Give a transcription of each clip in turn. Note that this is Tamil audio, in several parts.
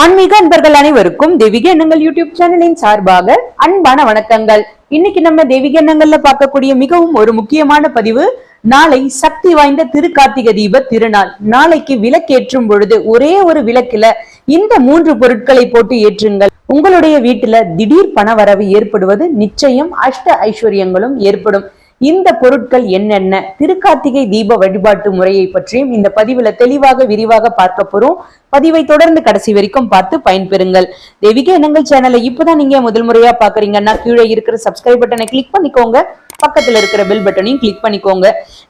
ஆன்மீக அன்பர்கள் அனைவருக்கும் தெய்வீக எண்ணங்கள் யூடியூப் சேனலின் சார்பாக அன்பான வணக்கங்கள். இன்னைக்கு நம்ம தெய்வீக எண்ணங்கள்ல பார்க்கக்கூடிய மிகவும் ஒரு முக்கியமான பதிவு நாளை சக்தி வாய்ந்த திருக்கார்த்திகை தீப திருநாள். நாளைக்கு விளக்கேற்றும் பொழுது ஒரே ஒரு விளக்குல இந்த மூன்று பொருட்களை போட்டு ஏற்றுங்கள். உங்களுடைய வீட்டுல திடீர் பணவரவு ஏற்படுவது நிச்சயம் அஷ்ட ஐஸ்வர்யங்களும் ஏற்படும். இந்த பொருட்கள் என்னென்ன? திருக்கார்த்திகை தீப வழிபாட்டு முறையை பற்றியும் இந்த பதிவுல தெளிவாக விரிவாக பார்க்க போறோம். பதிவை தொடர்ந்து கடைசி வரைக்கும் பார்த்து பயன்பெறுங்கள். தெய்வீக எண்ணங்கள் சேனலை இப்பதான் நீங்க முதல் முறையா பாக்குறீங்கன்னா கீழே இருக்கிற சப்ஸ்கிரைப் பட்டனை கிளிக் பண்ணிக்கோங்க. பக்கத்துல இருக்கிற பெல் பட்டனையும் கிளிக் பண்ணிக்கோங்க.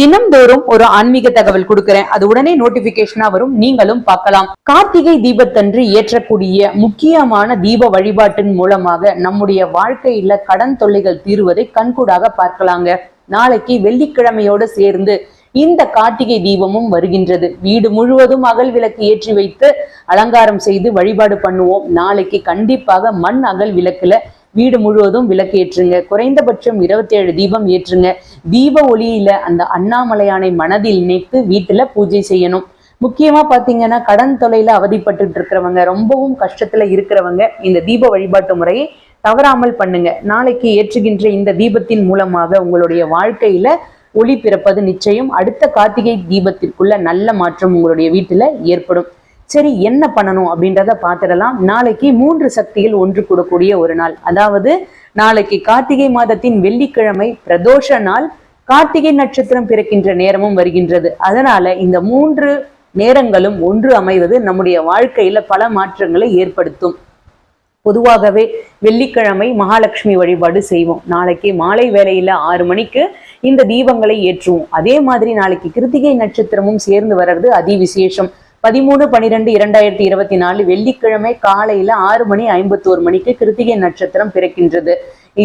தினம்தோறும் ஒரு ஆன்மீக தகவல் கொடுக்கிறேன். அது உடனே நோட்டிபிகேஷனா வரும். நீங்களும் பார்க்கலாம். கார்த்திகை தீபத்தன்று ஏற்றக்கூடிய முக்கியமான தீப வழிபாட்டின் மூலமாக நம்முடைய வாழ்க்கையில கடன் தொல்லைகள் தீருவதை கண்கூடாக பார்க்கலாங்க. நாளைக்கு வெள்ளிக்கிழமையோடு சேர்ந்து இந்த கார்த்திகை தீபமும் வருகின்றது. வீடு முழுவதும் அகல் விளக்கு ஏற்றி வைத்து அலங்காரம் செய்து வழிபாடு பண்ணுவோம். நாளைக்கு கண்டிப்பாக மண் அகல் விளக்குல வீடு முழுவதும் விளக்கு ஏற்றுங்க. குறைந்தபட்சம் இருபத்தி ஏழு தீபம் ஏற்றுங்க. தீப ஒளியில அந்த அண்ணாமலையானை மனதில் நினைத்து வீட்டுல பூஜை செய்யணும். முக்கியமா பாத்தீங்கன்னா கடன் தொலைல அவதிப்பட்டு இருக்கிறவங்க ரொம்பவும் கஷ்டத்துல இருக்கிறவங்க இந்த தீப வழிபாட்டு முறையை தவறாமல் பண்ணுங்க. நாளைக்கு ஏற்றுகின்ற இந்த தீபத்தின் மூலமாக உங்களுடைய வாழ்க்கையில ஒளி பிறப்பது நிச்சயம். அடுத்த கார்த்திகை தீபத்திற்குள்ள நல்ல மாற்றம் உங்களுடைய வீட்டுல ஏற்படும். சரி என்ன பண்ணணும் அப்படின்றத பார்த்துடலாம். நாளைக்கு மூன்று சக்தியில் ஒன்று கூடக்கூடிய ஒரு நாள். அதாவது நாளைக்கு கார்த்திகை மாதத்தின் வெள்ளிக்கிழமை பிரதோஷ நாள் கார்த்திகை நட்சத்திரம் பிறக்கின்ற நேரமும் வருகின்றது. அதனால இந்த மூன்று நேரங்களும் ஒன்று அமைவது நம்முடைய வாழ்க்கையில பல மாற்றங்களை ஏற்படுத்தும். பொதுவாகவே வெள்ளிக்கிழமை மகாலட்சுமி வழிபாடு செய்வோம். நாளைக்கு மாலை வேளையில ஆறு மணிக்கு இந்த தீபங்களை ஏற்றுவோம். அதே மாதிரி நாளைக்கு கிருத்திகை நட்சத்திரமும் சேர்ந்து வர்றது அதி விசேஷம் பதிமூணு பனிரெண்டு இரண்டாயிரத்தி இருபத்தி நாலு வெள்ளிக்கிழமை காலையில ஆறு மணி ஐம்பத்தோரு மணிக்கு கிருத்திகை நட்சத்திரம் பிறக்கின்றது.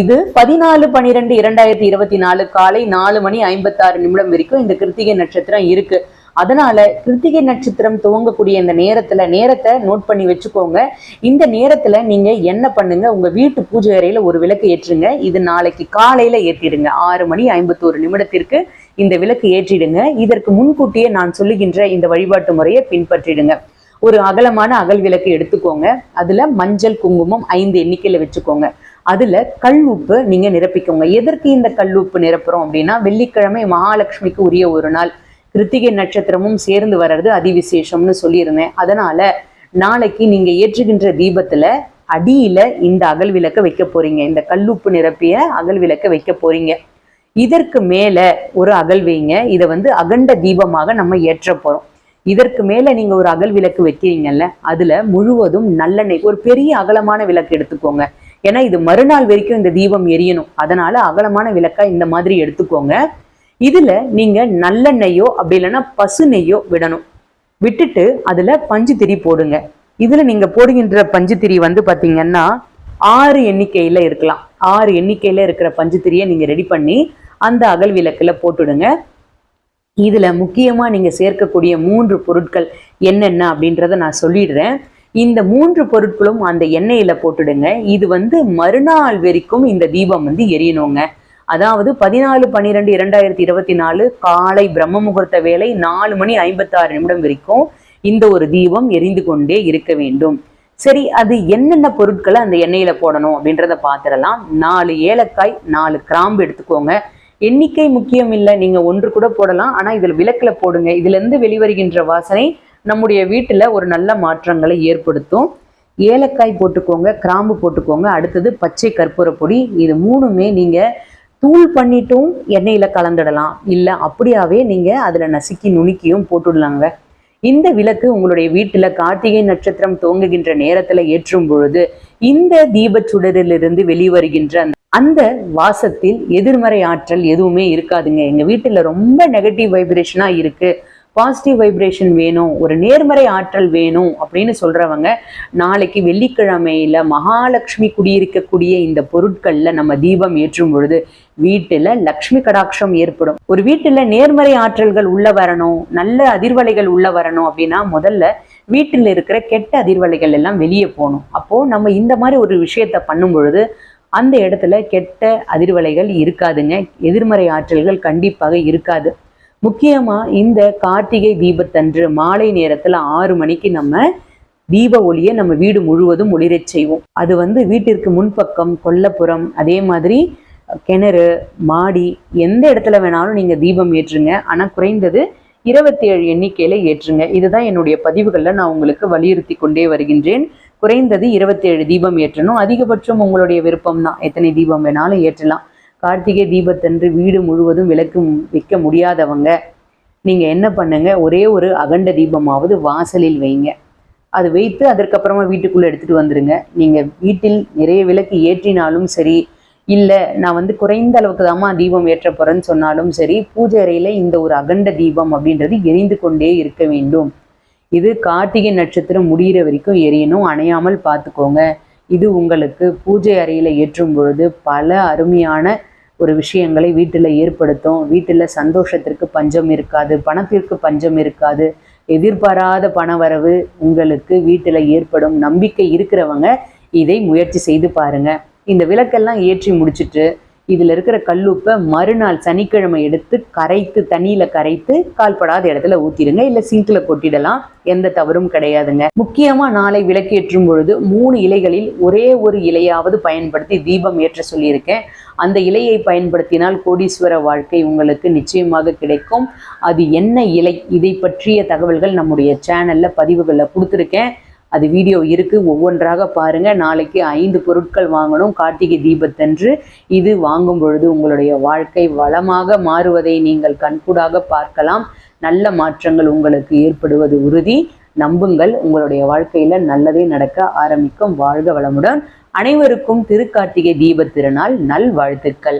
இது பதினாலு பனிரெண்டு இரண்டாயிரத்தி இருபத்தி நாலு காலை நாலு மணி ஐம்பத்தாறு நிமிடம் வரைக்கும் இந்த கிருத்திகை நட்சத்திரம் இருக்கு. அதனால கிருத்திகை நட்சத்திரம் துவங்கக்கூடிய இந்த நேரத்துல நேரத்தை நோட் பண்ணி வச்சுக்கோங்க. இந்த நேரத்துல நீங்க என்ன பண்ணுங்க? உங்க வீட்டு பூஜை அறையில ஒரு விளக்கு ஏற்றுங்க. இது நாளைக்கு காலையில ஏற்றிடுங்க ஆறு மணி ஐம்பத்தோரு நிமிடத்திற்கு இந்த விளக்கு ஏற்றிடுங்க. இதற்கு முன்கூட்டியே நான் சொல்லுகின்ற இந்த வழிபாட்டு முறையை பின்பற்றிடுங்க. ஒரு அகலமான அகல் விளக்கு எடுத்துக்கோங்க. அதுல மஞ்சள் குங்குமம் ஐந்து எண்ணிக்கையில வச்சுக்கோங்க. அதுல கல் உப்பு நீங்க நிரப்பிக்கோங்க. எதற்கு இந்த கல் உப்பு நிரப்புறோம் அப்படின்னா வெள்ளிக்கிழமை மகாலட்சுமிக்கு உரிய ஒரு நாள். கிருத்திகை நட்சத்திரமும் சேர்ந்து வர்றது அதிவிசேஷம்னு சொல்லியிருந்தேன். அதனால நாளைக்கு நீங்க ஏற்றுகின்ற தீபத்துல அடியில இந்த அகல் விளக்க வைக்க போறீங்க. இந்த கல்லுப்பு நிரப்பிய அகல் விளக்க வைக்க போறீங்க. இதற்கு மேல ஒரு அகல் வைங்க. இதை வந்து அகண்ட தீபமாக நம்ம ஏற்ற போறோம். இதற்கு மேல நீங்க ஒரு அகல் விளக்கு வைக்கிறீங்கல்ல அதுல முழுவதும் நல்லெண்ணெய் ஒரு பெரிய அகலமான விளக்கு எடுத்துக்கோங்க. ஏன்னா இது மறுநாள் வரைக்கும் இந்த தீபம் எரியணும். அதனால அகலமான விளக்கா இந்த மாதிரி எடுத்துக்கோங்க. இதுல நீங்க நல்லெண்ணெய்யோ அப்படி இல்லைன்னா பசு நெய்யோ விடணும். விட்டுட்டு அதுல பஞ்சு திரி போடுங்க. இதுல நீங்க போடுகின்ற பஞ்சு திரி வந்து பாத்தீங்கன்னா ஆறு எண்ணிக்கையில இருக்கலாம். ஆறு எண்ணிக்கையில இருக்கிற பஞ்சு திரியை நீங்க ரெடி பண்ணி அந்த அகல் விளக்குல போட்டுடுங்க. இதுல முக்கியமா நீங்க சேர்க்கக்கூடிய மூன்று பொருட்கள் என்னென்ன அப்படின்றத நான் சொல்லிடுறேன். இந்த மூன்று பொருட்களும் அந்த எண்ணெயில போட்டுடுங்க. இது வந்து மறுநாள் வரைக்கும் இந்த தீபம் வந்து எரியணுங்க. அதாவது பதினாலு பன்னிரெண்டு இரண்டாயிரத்தி இருபத்தி நாலு காலை பிரம்ம முகூர்த்த வேலை நாலு மணி ஐம்பத்தாறு நிமிடம் வரைக்கும் இந்த ஒரு தீபம் எரிந்து கொண்டே இருக்க வேண்டும். சரி அது என்னென்ன பொருட்களை அந்த எண்ணெயில போடணும் அப்படின்றத பாத்திரலாம். நாலு ஏலக்காய் நாலு கிராம்பு எடுத்துக்கோங்க. எண்ணிக்கை முக்கியம் இல்லை நீங்க ஒன்று கூட போடலாம். ஆனா இதுல விளக்குல போடுங்க. இதுல இருந்து வெளிவருகின்ற வாசனை நம்முடைய வீட்டுல ஒரு நல்ல மாற்றங்களை ஏற்படுத்தும். ஏலக்காய் போட்டுக்கோங்க கிராம்பு போட்டுக்கோங்க. அடுத்தது பச்சை கற்பூர பொடி இது மூணுமே நீங்கள் தூள் பண்ணிட்டும் எண்ணெயில கலந்துடலாம். இல்லை அப்படியாவே நீங்க அதுல நசுக்கி நுணுக்கியும் போட்டுடலாங்க. இந்த விளக்கு உங்களுடைய வீட்டில் கார்த்திகை நட்சத்திரம் துவங்குகின்ற நேரத்துல ஏற்றும் பொழுது இந்த தீபச்சுடரிலிருந்து வெளிவருகின்ற அந்த அந்த வாசத்தில் எதிர்மறை ஆற்றல் எதுவுமே இருக்காதுங்க. எங்க வீட்டுல ரொம்ப நெகட்டிவ் வைப்ரேஷனா இருக்கு. பாசிட்டிவ் வைப்ரேஷன் வேணும் ஒரு நேர்மறை ஆற்றல் வேணும் அப்படின்னு சொல்றவங்க நாளைக்கு வெள்ளிக்கிழமையில மகாலட்சுமி குடியிருக்கக்கூடிய இந்த பொருட்கள்ல நம்ம தீபம் ஏற்றும் பொழுது வீட்டுல லக்ஷ்மி கடாட்சம் ஏற்படும். ஒரு வீட்டுல நேர்மறை ஆற்றல்கள் உள்ள வரணும் நல்ல அதிர்வலைகள் உள்ள வரணும் அப்படின்னா முதல்ல வீட்டில் இருக்கிற கெட்ட அதிர்வலைகள் எல்லாம் வெளியே போகணும். அப்போ நம்ம இந்த மாதிரி ஒரு விஷயத்த பண்ணும் பொழுது அந்த இடத்துல கெட்ட அதிர்வலைகள் இருக்காதுங்க. எதிர்மறை ஆற்றல்கள் கண்டிப்பாக இருக்காது. முக்கியமாக இந்த கார்த்திகை தீபத்தன்று மாலை நேரத்தில் ஆறு மணிக்கு நம்ம தீப ஒளியை நம்ம வீடு முழுவதும் ஒளிரச் செய்வோம். அது வந்து வீட்டிற்கு முன்பக்கம் கொல்லப்புறம் அதே மாதிரி கிணறு மாடி எந்த இடத்துல வேணாலும் நீங்கள் தீபம் ஏற்றுங்க. ஆனால் குறைந்தது இருபத்தி ஏழு எண்ணிக்கையில் ஏற்றுங்க. இதுதான் என்னுடைய பதிவுகளில் நான் உங்களுக்கு வலியுறுத்தி கொண்டே வருகின்றேன். குறைந்தது இருபத்தி ஏழு தீபம் ஏற்றணும். அதிகபட்சம் உங்களுடைய விருப்பம் தான் எத்தனை தீபம் வேணாலும் ஏற்றலாம். கார்த்திகை தீபத்தன்று வீடு முழுவதும் விளக்கு விற்க முடியாதவங்க நீங்கள் என்ன பண்ணுங்க? ஒரே ஒரு அகண்ட தீபமாவது வாசலில் வைங்க. அது வைத்து அதற்கப்புறமா வீட்டுக்குள்ளே எடுத்துகிட்டு வந்துடுங்க நீங்கள் வீட்டில் நிறைய விளக்கு ஏற்றினாலும் சரி இல்லை நான் வந்து குறைந்த அளவுக்கு தாம்மா தீபம் ஏற்ற போகிறேன்னு சொன்னாலும் சரி பூஜை அறையில் இந்த ஒரு அகண்ட தீபம் அப்படின்றது எரிந்து கொண்டே இருக்க வேண்டும். இது கார்த்திகை நட்சத்திரம் முடிகிற வரைக்கும் எரியணும். அணையாமல் பார்த்துக்கோங்க. இது உங்களுக்கு பூஜை அறையில் ஏற்றும் பொழுது பல அருமையான ஒரு விஷயங்களை வீட்டில் ஏற்படுத்தும். வீட்டில் சந்தோஷத்திற்கு பஞ்சம் இருக்காது. பணத்திற்கு பஞ்சம் இருக்காது. எதிர்பாராத பணவரவு உங்களுக்கு வீட்டில் ஏற்படும். நம்பிக்கை இருக்கிறவங்க இதை முயற்சி செய்து பாருங்க. இந்த விளக்கெல்லாம் ஏற்றி முடிச்சிட்டு இதில் இருக்கிற கல்லுப்பை மறுநாள் சனிக்கிழமை எடுத்து கரைத்து தண்ணியில் கரைத்து கால்படாத இடத்துல ஊற்றிடுங்க இல்லை சிங்கில் கொட்டிடலாம். எந்த தவறும் கிடையாதுங்க. முக்கியமாக நாளை விளக்கேற்றும் பொழுது மூணு இலைகளில் ஒரே ஒரு இலையாவது பயன்படுத்தி தீபம் ஏற்ற சொல்லியிருக்கேன். அந்த இலையை பயன்படுத்தினால் கோடீஸ்வர வாழ்க்கை உங்களுக்கு நிச்சயமாக கிடைக்கும். அது என்ன இலை? இதை பற்றிய தகவல்கள் நம்முடைய சேனலில் பதிவுகளில் கொடுத்துருக்கேன். அது வீடியோ இருக்குது ஒவ்வொன்றாக பாருங்கள் நாளைக்கு ஐந்து பொருட்கள் வாங்கணும். கார்த்திகை தீபத்தன்று இது வாங்கும் பொழுது உங்களுடைய வாழ்க்கை வளமாக மாறுவதை நீங்கள் கண்கூடாக பார்க்கலாம். நல்ல மாற்றங்கள் உங்களுக்கு ஏற்படுவது உறுதி. நம்புங்கள். உங்களுடைய வாழ்க்கையில் நல்லதே நடக்க ஆரம்பிக்கும். வாழ்க வளமுடன். அனைவருக்கும் திருக்கார்த்திகை தீபத் திருநாள் நல் வாழ்த்துக்கள்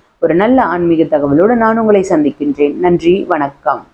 ஒரு நல்ல ஆன்மீக தகவலோடு நான் உங்களை சந்திக்கின்றேன். நன்றி வணக்கம்.